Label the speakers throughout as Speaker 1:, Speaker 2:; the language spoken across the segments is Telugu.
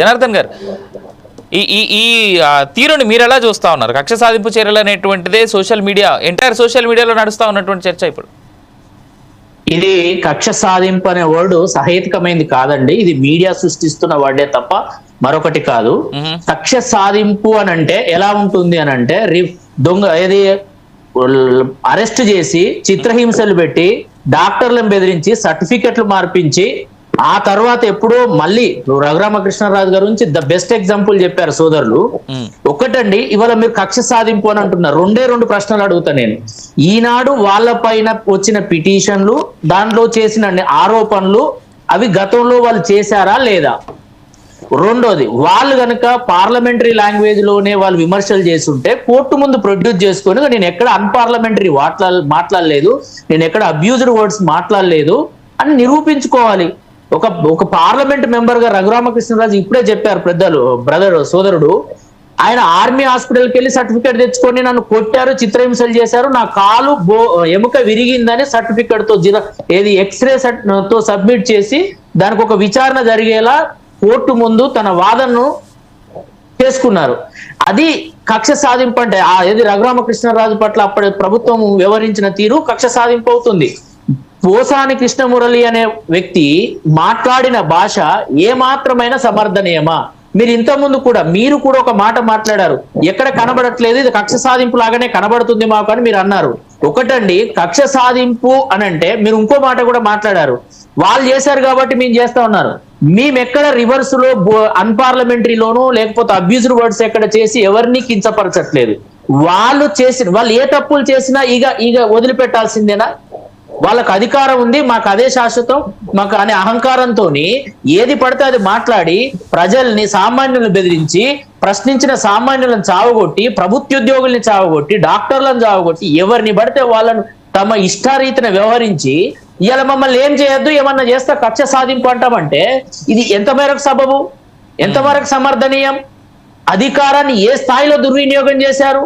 Speaker 1: జనార్దన్ గారు ఈ ఈ ఈ తీరుని మీరు ఎలా చూస్తా ఉన్నారు? కక్ష సాధింపు చర్యలు అనేటువంటిదే సోషల్ మీడియా ఎంటైర్ సోషల్ మీడియాలో నడుస్తా ఉన్నటువంటి చర్చ ఇప్పుడు.
Speaker 2: ఇది కక్ష సాధింపు అనే వర్డ్ సహేతుకమైంది కాదండి. ఇది మీడియా సృష్టిస్తున్న వర్డే తప్ప మరొకటి కాదు. కక్ష సాధింపు అని అంటే ఎలా ఉంటుంది అని అంటే దొంగ ఏది అరెస్ట్ చేసి చిత్రహింసలు పెట్టి డాక్టర్లను బెదిరించి సర్టిఫికెట్లు మార్పించి ఆ తర్వాత ఎప్పుడో మళ్ళీ రఘురామకృష్ణరాజు గారి నుంచి ద బెస్ట్ ఎగ్జాంపుల్ చెప్పారు సోదరులు. ఒకటండి ఇవాళ మీరు కక్ష సాధింపు అని అంటున్నారు. రెండే రెండు ప్రశ్నలు అడుగుతా నేను. ఈనాడు వాళ్ళ పైన వచ్చిన పిటిషన్లు దాంట్లో చేసిన ఆరోపణలు అవి గతంలో వాళ్ళు చేశారా లేదా? రెండోది వాళ్ళు గనక పార్లమెంటరీ లాంగ్వేజ్లోనే వాళ్ళు విమర్శలు చేస్తుంటే కోర్టు ముందు ప్రొడ్యూస్ చేసుకొని నేను ఎక్కడ అన్పార్లమెంటరీ మాట్లా మాట్లాడలేదు నేను ఎక్కడ అబ్యూజ్డ్ వర్డ్స్ మాట్లాడలేదు అని నిరూపించుకోవాలి. ఒక ఒక పార్లమెంట్ మెంబర్గా రఘురామకృష్ణరాజు ఇప్పుడే చెప్పారు పెద్దలు బ్రదర్ సోదరుడు ఆయన ఆర్మీ హాస్పిటల్కి వెళ్ళి సర్టిఫికేట్ తెచ్చుకొని నన్ను కొట్టారు చిత్రహింసలు చేశారు నా కాలు బో ఎముక విరిగిందని సర్టిఫికేట్తో జిరా ఏది ఎక్స్రే తో సబ్మిట్ చేసి దానికి ఒక విచారణ జరిగేలా కోర్టు ముందు తన వాదనను చేసుకున్నారు. అది కక్ష సాధింపు అంటే ఆ ఏది రఘురామకృష్ణరాజు పట్ల అప్పటి ప్రభుత్వం వ్యవహరించిన తీరు కక్ష సాధింపు అవుతుంది. పోసాని కృష్ణమురళి అనే వ్యక్తి మాట్లాడిన భాష ఏ మాత్రమైన సమర్థనీయమా? మీరు ఇంతకుముందు ముందు కూడా మీరు కూడా ఒక మాట మాట్లాడారు. ఎక్కడ కనబడట్లేదు ఇది కక్ష సాధింపు లాగానే కనబడుతుంది మాకు అని మీరు అన్నారు. ఒకటండి కక్ష సాధింపు అని అంటే మీరు ఇంకో మాట కూడా మాట్లాడారు. వాళ్ళు చేశారు కాబట్టి మేము చేస్తా ఉన్నారు. మేము ఎక్కడ రివర్స్లో అన్పార్లమెంటరీలోనూ లేకపోతే అబ్యూజ్డ్ వర్డ్స్ ఎక్కడ చేసి ఎవరిని కించపరచట్లేదు. వాళ్ళు చేసిన వాళ్ళు ఏ తప్పులు చేసినా ఇక ఇక వదిలిపెట్టాల్సిందేనా? వాళ్ళకి అధికారం ఉంది మాకు అదే శాశ్వతం మాకు అనే అహంకారంతో ఏది పడితే అది మాట్లాడి ప్రజల్ని సామాన్యులను బెదిరించి ప్రశ్నించిన సామాన్యులను చావగొట్టి ప్రభుత్వోద్యోగుల్ని చావగొట్టి డాక్టర్లను చావగొట్టి ఎవరిని పడితే వాళ్ళను తమ ఇష్టారీతిన వ్యవహరించి ఇవాళ మమ్మల్ని ఏం చేయొద్దు ఏమన్నా చేస్తే కక్ష సాధింపు అంటామంటే ఇది ఎంత మేరకు సబబు? ఎంతవరకు సమర్థనీయం? అధికారాన్ని ఏ స్థాయిలో దుర్వినియోగం చేశారు?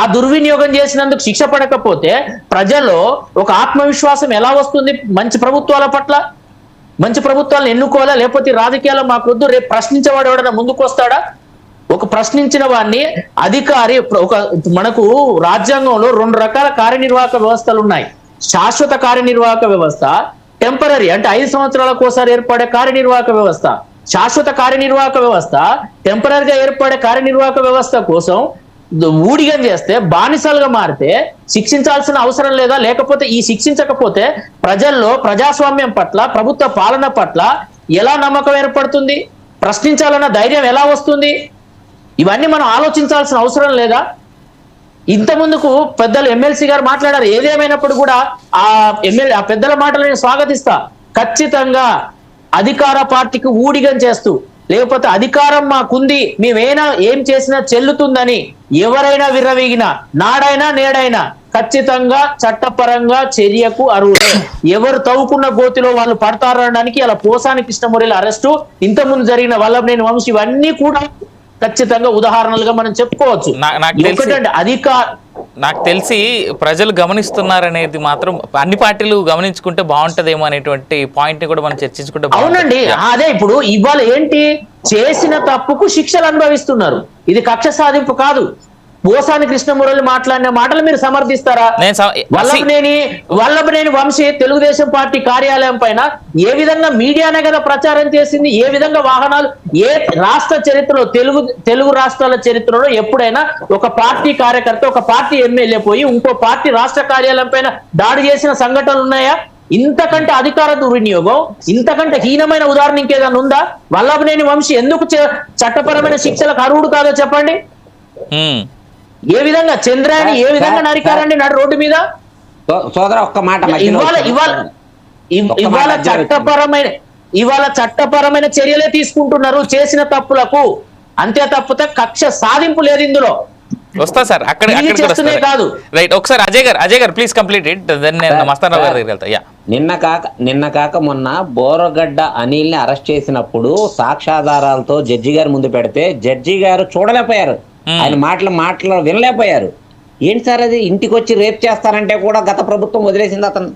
Speaker 2: ఆ దుర్వినియోగం చేసినందుకు శిక్ష పడకపోతే ప్రజల్లో ఒక ఆత్మవిశ్వాసం ఎలా వస్తుంది? మంచి ప్రభుత్వాల పట్ల? మంచి ప్రభుత్వాలను ఎన్నుకోవాలా? లేకపోతే రాజకీయాలు మాకొద్దు రేపు ప్రశ్నించేవాడు ఎవడన్నా ముందుకు వస్తాడా? ఒక ప్రశ్నించిన వాడిని అధికారి ఒక మనకు రాజ్యాంగంలో రెండు రకాల కార్యనిర్వాహక వ్యవస్థలు ఉన్నాయి. శాశ్వత కార్యనిర్వాహక వ్యవస్థ టెంపరీ అంటే ఐదు సంవత్సరాలకు ఒకసారి ఏర్పడే కార్యనిర్వాహక వ్యవస్థ. శాశ్వత కార్యనిర్వాహక వ్యవస్థ టెంపరీగా ఏర్పడే కార్యనిర్వాహక వ్యవస్థ కోసం ఊడిగా చేస్తే బానిసలుగా మారితే శిక్షించాల్సిన అవసరం లేదా లేకపోతే ఈ శిక్షించకపోతే ప్రజల్లో ప్రజాస్వామ్యం పట్ల ప్రభుత్వ పాలన పట్ల ఎలా నమ్మకం ఏర్పడుతుంది? ప్రశ్నించాలన్న ధైర్యం ఎలా వస్తుంది? ఇవన్నీ మనం ఆలోచించాల్సిన అవసరం లేదా? ఇంత ముందుకు పెద్దలు ఎమ్మెల్సీ గారు మాట్లాడారు ఏదేమైనప్పుడు కూడా ఆ ఎమ్మెల్యే ఆ పెద్దల మాటలు నేను స్వాగతిస్తా. ఖచ్చితంగా అధికార పార్టీకి ఊడిగం చేస్తూ లేకపోతే అధికారం మాకుంది మేమైనా ఏం చేసినా చెల్లుతుందని ఎవరైనా విర్రవీగినా నాడైనా నేడైనా ఖచ్చితంగా చట్టపరంగా చర్యకు అర్హులే ఎవరు తవ్వుకున్న గోతిలో వాళ్ళు పడతారనడానికి అలా పోసాని కృష్ణమురళి అరెస్టు. ఇంతకుముందు జరిగిన వల్లభనేని వంశీ ఇవన్నీ కూడా ఖచ్చితంగా ఉదాహరణలుగా మనం చెప్పుకోవచ్చు. ఒకటండి అధికార
Speaker 1: నాకు తెలిసి ప్రజలు గమనిస్తున్నారనేది మాత్రం అన్ని పార్టీలు గమనించుకుంటే బాగుంటదేమో అనేటువంటి పాయింట్ని కూడా మనం చర్చించుకుంటే
Speaker 2: అవునండి. అదే ఇప్పుడు ఇవాళ ఏంటి? చేసిన తప్పుకు శిక్షలు అనుభవిస్తున్నారు. ఇది కక్ష సాధింపు కాదు. పోసాని కృష్ణమురళి మాట్లాడిన మాటలు మీరు సమర్థిస్తారా?
Speaker 1: నేను సమ-
Speaker 2: వల్లభనేని వల్లభనేని వంశీ తెలుగుదేశం పార్టీ కార్యాలయం పైన ఏ విధంగా మీడియానే కదా ప్రచారం చేసింది? ఏ విధంగా వాహనాలు ఏ రాష్ట్ర చరిత్రలో తెలుగు తెలుగు రాష్ట్రాల చరిత్రలో ఎప్పుడైనా ఒక పార్టీ కార్యకర్త ఒక పార్టీ ఎమ్మెల్యే పోయి ఇంకో పార్టీ రాష్ట్ర కార్యాలయం పైన దాడి చేసిన సంఘటనలు ఉన్నాయా? ఇంతకంటే అధికార దుర్వినియోగం ఇంతకంటే హీనమైన ఉదాహరణ ఇంకేదైనా ఉందా? వల్లభనేని వంశీ ఎందుకు చట్టపరమైన శిక్షలకు అర్హుడు కాదో చెప్పండి. ఏ విధంగా చంద్రాన్ని ఏ విధంగా నరికారండి నడు రోడ్డు మీద
Speaker 3: సోదర ఒక్క మాట
Speaker 2: ఇవాళ ఇవాళ ఇవాళ చట్టపరమైన ఇవాళ చట్టపరమైన చర్యలే తీసుకుంటున్నారు చేసిన తప్పులకు అంతే తప్పితే కక్ష సాధింపు లేదు ఇందులో
Speaker 1: వస్తా సార్ అక్కడ
Speaker 2: ఇది
Speaker 1: అక్కడ
Speaker 2: చేస్తూనే కాదు.
Speaker 1: రైట్ ఒకసారి అజయ్ గారు అజయ్ గారు ప్లీజ్ కంప్లీట్ ఇట్ దెన్ నేను గారి. దగ్గరికి వెళ్తా యా
Speaker 3: నిన్న కాక నిన్న కాక మొన్న బోరగడ్డ అనిల్ని అరెస్ట్ చేసినప్పుడు సాక్ష్యాధారాలతో జడ్జి గారి ముందు పెడితే జడ్జి గారు చూడలేకపోయారు. ఆయన మాటలు మాటలు వినలేకపోయారు. ఏంటి సార్ అది? ఇంటికి వచ్చి రేప్ చేస్తారంటే కూడా గత ప్రభుత్వం వదిలేసింది అతను.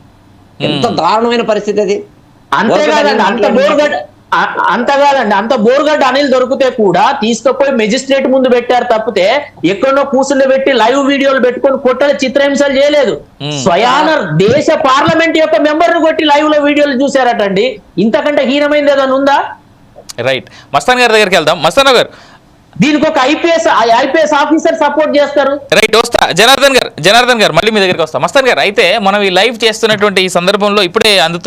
Speaker 3: ఎంత దారుణమైన పరిస్థితి అది.
Speaker 2: అంతేకాదండి అంత బోరుగడ్డ అ- అంత కాదండి అంత బోర్గడ్డ అనిల్ దొరికితే కూడా తీసుకుపోయి మెజిస్ట్రేట్ ముందు పెట్టారు తప్పితే ఎక్కడో కూర్చుండి పెట్టి లైవ్ వీడియోలు పెట్టుకొని కొట్టని చిత్రహింసలు చేయలేదు. స్వయాన దేశ పార్లమెంట్ యొక్క మెంబర్ను కొట్టి లైవ్లో వీడియోలు చూసారటండి ఇంతకంటే హీనమైంది ఏదైనా ఉందా?
Speaker 1: రైట్. మస్తాన్ గారి దగ్గరికి వెళ్దాం. మస్తాన్ గారు
Speaker 2: దీనికి ఒక ఐపీఎస్ ఐపీఎస్ ఆఫీసర్ సపోర్ట్ చేస్తారు.
Speaker 1: రైట్ వస్తా. జనార్దన్ గారు జనార్దన్ గారు మళ్ళీ మీ దగ్గరికి వస్తా. మస్తాన్ గారు అయితే మనం ఈ లైవ్ చేస్తున్నటువంటి ఈ సందర్భంలో ఇప్పుడే అందుతున్న